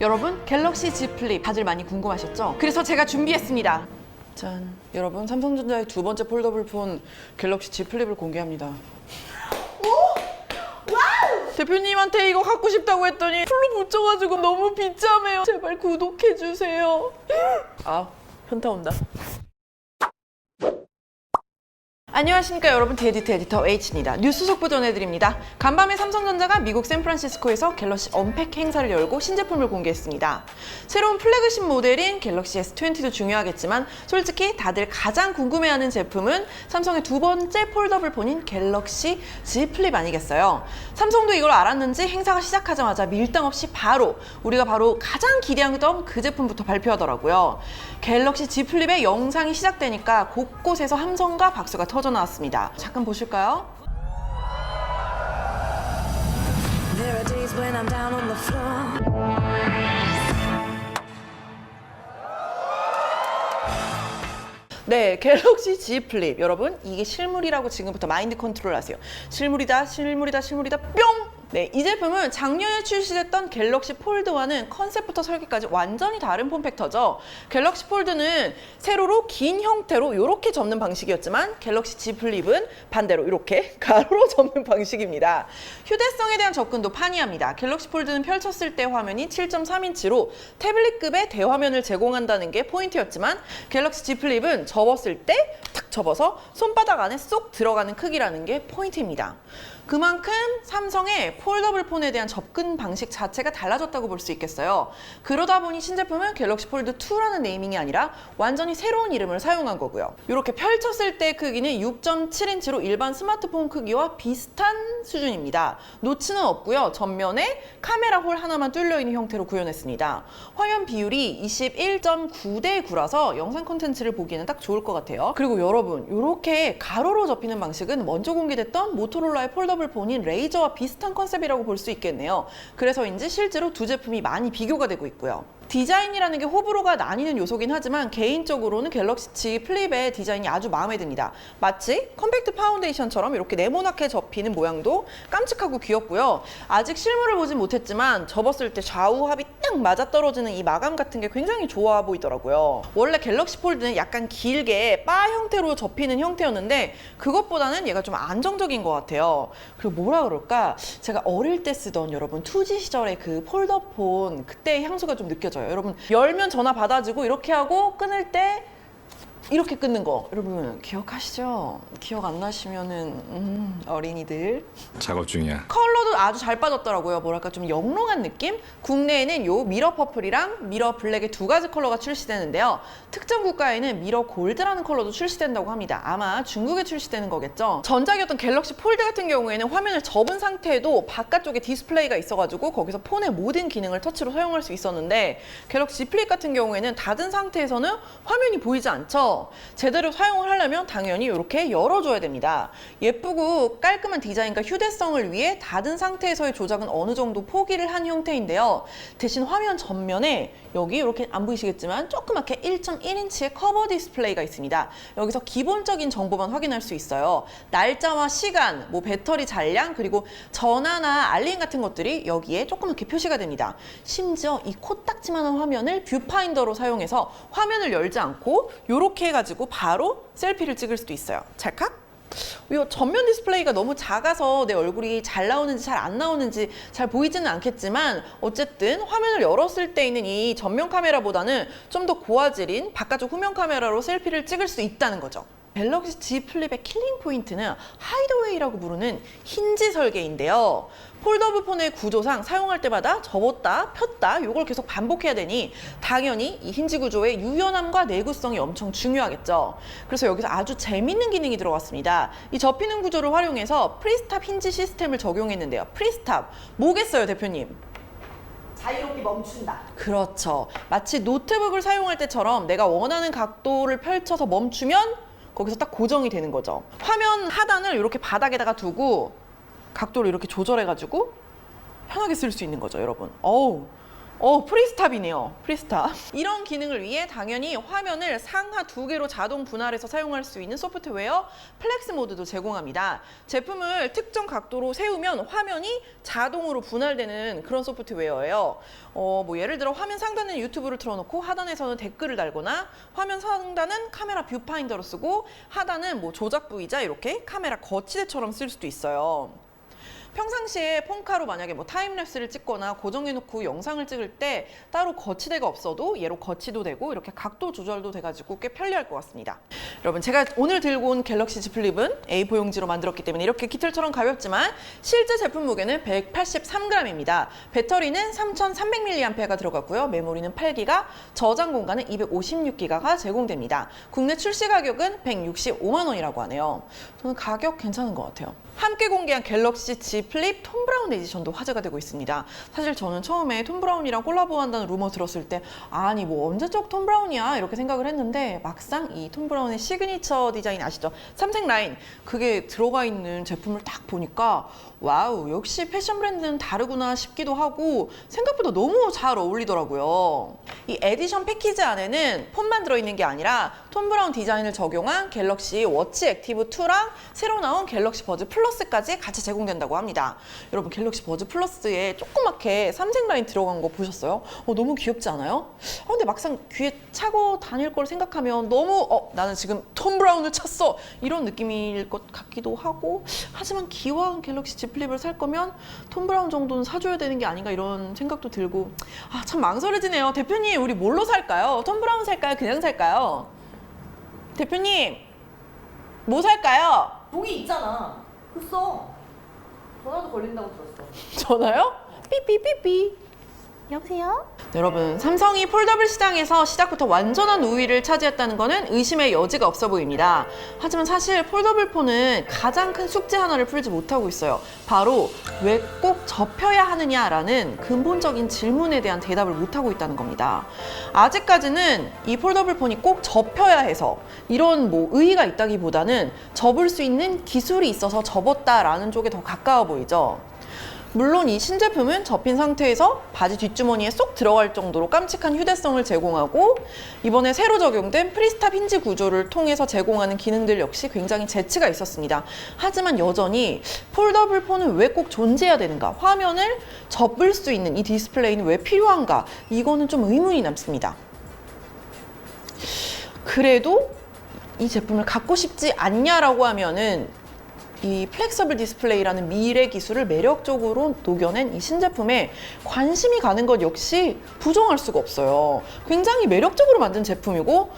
여러분 갤럭시 Z 플립 다들 많이 궁금하셨죠? 그래서 제가 준비했습니다. 짠, 여러분 삼성전자의 두 번째 폴더블 폰 갤럭시 Z 플립을 공개합니다. 대표님한테 이거 갖고 싶다고 했더니 풀로 붙여가지고 너무 비참해요. 제발 구독해주세요. 아, 현타 온다. 안녕하십니까 여러분 데디트 에디터 H입니다. 뉴스 속보 전해드립니다. 간밤에 삼성전자가 미국 샌프란시스코에서 갤럭시 언팩 행사를 열고 신제품을 공개했습니다. 새로운 플래그십 모델인 갤럭시 S20도 중요하겠지만 솔직히 다들 가장 궁금해하는 제품은 삼성의 두 번째 폴더블 폰인 갤럭시 Z 플립 아니겠어요? 삼성도 이걸 알았는지 행사가 시작하자마자 밀당 없이 바로 우리가 바로 가장 기대하던 그 제품부터 발표하더라고요. 갤럭시 Z 플립의 영상이 시작되니까 곳곳에서 함성과 박수가 터져 나왔습니다. 잠깐 보실까요? 네, 갤럭시 Z 플립. 여러분, 이게 실물이라고 지금부터 마인드 컨트롤 하세요. 실물이다, 실물이다, 실물이다, 뿅! 네, 이 제품은 작년에 출시됐던 갤럭시 폴드와는 컨셉부터 설계까지 완전히 다른 폼팩터죠. 갤럭시 폴드는 세로로 긴 형태로 이렇게 접는 방식이었지만 갤럭시 Z 플립은 반대로 이렇게 가로로 접는 방식입니다. 휴대성에 대한 접근도 판이합니다. 갤럭시 폴드는 펼쳤을 때 화면이 7.3인치로 태블릿급의 대화면을 제공한다는 게 포인트였지만 갤럭시 Z 플립은 접었을 때 탁 접어서 손바닥 안에 쏙 들어가는 크기라는 게 포인트입니다. 그만큼 삼성의 폴더블 폰에 대한 접근 방식 자체가 달라졌다고 볼 수 있겠어요. 그러다 보니 신제품은 갤럭시 폴드 2라는 네이밍이 아니라 완전히 새로운 이름을 사용한 거고요. 이렇게 펼쳤을 때 크기는 6.7인치로 일반 스마트폰 크기와 비슷한 수준입니다. 노치는 없고요. 전면에 카메라 홀 하나만 뚫려 있는 형태로 구현했습니다. 화면 비율이 21.9대 9라서 영상 콘텐츠를 보기에는 딱 좋을 것 같아요. 그리고 여러 분, 이렇게 가로로 접히는 방식은 먼저 공개됐던 모토로라의 폴더블 폰인 레이저와 비슷한 컨셉이라고 볼 수 있겠네요. 그래서인지 실제로 두 제품이 많이 비교가 되고 있고요. 디자인이라는 게 호불호가 나뉘는 요소긴 하지만 개인적으로는 갤럭시 Z 플립의 디자인이 아주 마음에 듭니다. 마치 컴팩트 파운데이션처럼 이렇게 네모나게 접히는 모양도 깜찍하고 귀엽고요. 아직 실물을 보진 못했지만 접었을 때 좌우 합이 딱 맞아떨어지는 이 마감 같은 게 굉장히 좋아 보이더라고요. 원래 갤럭시 폴드는 약간 길게 바 형태로 접히는 형태였는데 그것보다는 얘가 좀 안정적인 것 같아요. 그리고 뭐라 그럴까? 제가 어릴 때 쓰던 여러분 2G 시절의 그 폴더폰 그때의 향수가 좀 느껴져요. 여러분 열면 전화 받아주고 이렇게 하고 끊을 때 이렇게 끊는 거 여러분 기억하시죠? 기억 안 나시면은 음, 어린이들 작업 중이야. 컬러도 아주 잘 빠졌더라고요. 뭐랄까 좀 영롱한 느낌? 국내에는 요 미러 퍼플이랑 미러 블랙의 두 가지 컬러가 출시되는데요. 특정 국가에는 미러 골드라는 컬러도 출시된다고 합니다. 아마 중국에 출시되는 거겠죠. 전작이었던 갤럭시 폴드 같은 경우에는 화면을 접은 상태에도 바깥쪽에 디스플레이가 있어가지고 거기서 폰의 모든 기능을 터치로 사용할 수 있었는데 갤럭시 플립 같은 경우에는 닫은 상태에서는 화면이 보이지 않죠. 제대로 사용을 하려면 당연히 이렇게 열어줘야 됩니다. 예쁘고 깔끔한 디자인과 휴대성을 위해 닫은 상태에서의 조작은 어느 정도 포기를 한 형태인데요. 대신 화면 전면에 여기 이렇게 안 보이시겠지만 조그맣게 1.1인치의 커버 디스플레이가 있습니다. 여기서 기본적인 정보만 확인할 수 있어요. 날짜와 시간, 뭐 배터리 잔량, 그리고 전화나 알림 같은 것들이 여기에 조그맣게 표시가 됩니다. 심지어 이 코딱지만한 화면을 뷰파인더로 사용해서 화면을 열지 않고 이렇게 해가지고 바로 셀피를 찍을 수도 있어요. 찰칵. 이 전면 디스플레이가 너무 작아서 내 얼굴이 잘 나오는지 잘 안 나오는지 잘 보이지는 않겠지만 어쨌든 화면을 열었을 때 있는 이 전면 카메라보다는 좀 더 고화질인 바깥쪽 후면 카메라로 셀피를 찍을 수 있다는 거죠. 갤럭시 Z 플립의 킬링 포인트는 하이드웨이라고 부르는 힌지 설계인데요. 폴더블 폰의 구조상 사용할 때마다 접었다 폈다 이걸 계속 반복해야 되니 당연히 이 힌지 구조의 유연함과 내구성이 엄청 중요하겠죠. 그래서 여기서 아주 재밌는 기능이 들어갔습니다. 이 접히는 구조를 활용해서 프리스탑 힌지 시스템을 적용했는데요. 프리스탑 뭐겠어요 대표님? 자유롭게 멈춘다. 그렇죠. 마치 노트북을 사용할 때처럼 내가 원하는 각도를 펼쳐서 멈추면 거기서 딱 고정이 되는 거죠. 화면 하단을 이렇게 바닥에다가 두고 각도를 이렇게 조절해가지고 편하게 쓸 수 있는 거죠, 여러분. 어우, 어, 프리스탑이네요. 프리스탑. 이런 기능을 위해 당연히 화면을 상하 두 개로 자동 분할해서 사용할 수 있는 소프트웨어 플렉스 모드도 제공합니다. 제품을 특정 각도로 세우면 화면이 자동으로 분할되는 그런 소프트웨어예요. 어, 뭐 예를 들어 화면 상단에 유튜브를 틀어놓고 하단에서는 댓글을 달거나 화면 상단은 카메라 뷰파인더로 쓰고 하단은 뭐 조작 부위자 이렇게 카메라 거치대처럼 쓸 수도 있어요. 평상시에 폰카로 만약에 뭐 타임랩스를 찍거나 고정해놓고 영상을 찍을 때 따로 거치대가 없어도 얘로 거치도 되고 이렇게 각도 조절도 돼가지고 꽤 편리할 것 같습니다. 여러분 제가 오늘 들고 온 갤럭시 Z 플립은 A4 용지로 만들었기 때문에 이렇게 기틀처럼 가볍지만 실제 제품 무게는 183g입니다. 배터리는 3300mAh가 들어갔고요. 메모리는 8기가, 저장 공간은 256기가가 제공됩니다. 국내 출시 가격은 165만 원이라고 하네요. 저는 가격 괜찮은 것 같아요. 함께 공개한 갤럭시 Z 플립 톰 브라운 에디션도 화제가 되고 있습니다. 사실 저는 처음에 톰 브라운이랑 콜라보한다는 루머 들었을 때 아니 뭐 언제적 톰 브라운이야 이렇게 생각을 했는데 막상 이 톰 브라운의 시그니처 디자인 아시죠? 삼색 라인 그게 들어가 있는 제품을 딱 보니까 와우 역시 패션 브랜드는 다르구나 싶기도 하고 생각보다 너무 잘 어울리더라고요. 이 에디션 패키지 안에는 폰만 들어있는 게 아니라 톰 브라운 디자인을 적용한 갤럭시 워치 액티브 2랑 새로 나온 갤럭시 버즈 플러스까지 같이 제공된다고 합니다. 여러분 갤럭시 버즈 플러스에 조그맣게 삼색 라인 들어간 거 보셨어요? 어, 너무 귀엽지 않아요? 어, 근데 막상 귀에 차고 다닐 걸 생각하면 너무 어 나는 지금 톰 브라운을 찼어 이런 느낌일 것 같기도 하고 하지만 기왕 갤럭시 Z 플립을 살 거면 톰 브라운 정도는 사줘야 되는 게 아닌가 이런 생각도 들고 아 참 망설여지네요 대표님 우리 뭘로 살까요? 톰 브라운 살까요? 그냥 살까요? 대표님 뭐 살까요? 종이 있잖아. 그 써. 전화도 걸린다고 들었어. 전화요? 삐삐삐삐. 여보세요? 여러분, 삼성이 폴더블 시장에서 시작부터 완전한 우위를 차지했다는 것은 의심의 여지가 없어 보입니다. 하지만 사실 폴더블 폰은 가장 큰 숙제 하나를 풀지 못하고 있어요. 바로 왜 꼭 접혀야 하느냐라는 근본적인 질문에 대한 대답을 못하고 있다는 겁니다. 아직까지는 이 폴더블 폰이 꼭 접혀야 해서 이런 뭐 의의가 있다기보다는 접을 수 있는 기술이 있어서 접었다라는 쪽에 더 가까워 보이죠. 물론 이 신제품은 접힌 상태에서 바지 뒷주머니에 쏙 들어갈 정도로 깜찍한 휴대성을 제공하고 이번에 새로 적용된 프리스탑 힌지 구조를 통해서 제공하는 기능들 역시 굉장히 재치가 있었습니다. 하지만 여전히 폴더블 폰은 왜 꼭 존재해야 되는가? 화면을 접을 수 있는 이 디스플레이는 왜 필요한가? 이거는 좀 의문이 남습니다. 그래도 이 제품을 갖고 싶지 않냐라고 하면은 이 플렉서블 디스플레이라는 미래 기술을 매력적으로 녹여낸 이 신제품에 관심이 가는 것 역시 부정할 수가 없어요. 굉장히 매력적으로 만든 제품이고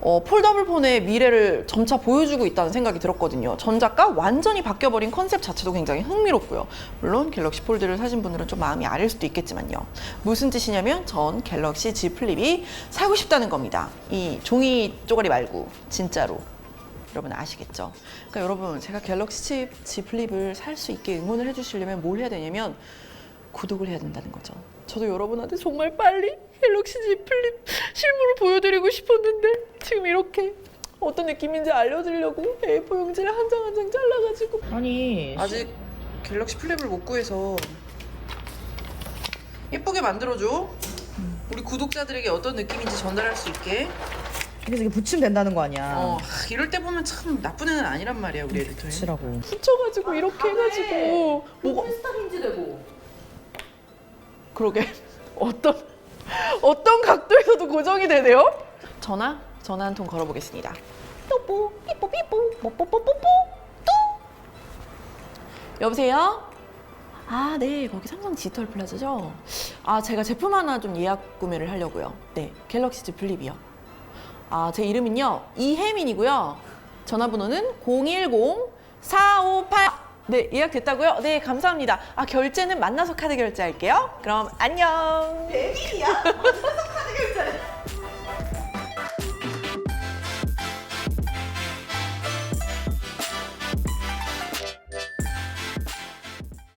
어, 폴더블 폰의 미래를 점차 보여주고 있다는 생각이 들었거든요. 전작과 완전히 바뀌어버린 컨셉 자체도 굉장히 흥미롭고요. 물론 갤럭시 폴드를 사신 분들은 좀 마음이 아릴 수도 있겠지만요. 무슨 뜻이냐면 전 갤럭시 Z 플립이 사고 싶다는 겁니다. 이 종이 쪼가리 말고 진짜로. 여러분 아시겠죠? 그러니까 여러분 제가 갤럭시 칩 Z 플립을 살 수 있게 응원을 해주시려면 뭘 해야 되냐면 구독을 해야 된다는 거죠. 저도 여러분한테 정말 빨리 갤럭시 Z 플립 실물을 보여드리고 싶었는데 지금 이렇게 어떤 느낌인지 알려드리려고 A4 용지를 한 장 한 장 잘라가지고 아니 아직 갤럭시 플립을 못 구해서 예쁘게 만들어줘. 우리 구독자들에게 어떤 느낌인지 전달할 수 있게. 그래서 이게 붙이면 된다는 거 아니야 어, 하, 이럴 때 보면 참 나쁜 애는 아니란 말이야 우리 에디터에. 붙이라고 붙여가지고 이렇게 해가지고 뭐가 프리스탑 힌지 되고. 그러게 어떤 어떤 각도에서도 고정이 되네요. 전화 전화 한 통 걸어보겠습니다. 뽀뽀 삐뽀 삐뽀 뽀뽀뽀뽀뽀 또 여보세요. 아, 네. 거기 삼성 디지털 플라자죠? 아, 제가 제품 하나 좀 예약 구매를 하려고요. 네. 갤럭시 Z 플립이요. 아, 제 이름은요. 이혜민이고요. 전화번호는 010-458. 네, 예약됐다고요? 네, 감사합니다. 아, 결제는 만나서 카드 결제할게요. 그럼 안녕. 백일이야? 카드 결제를.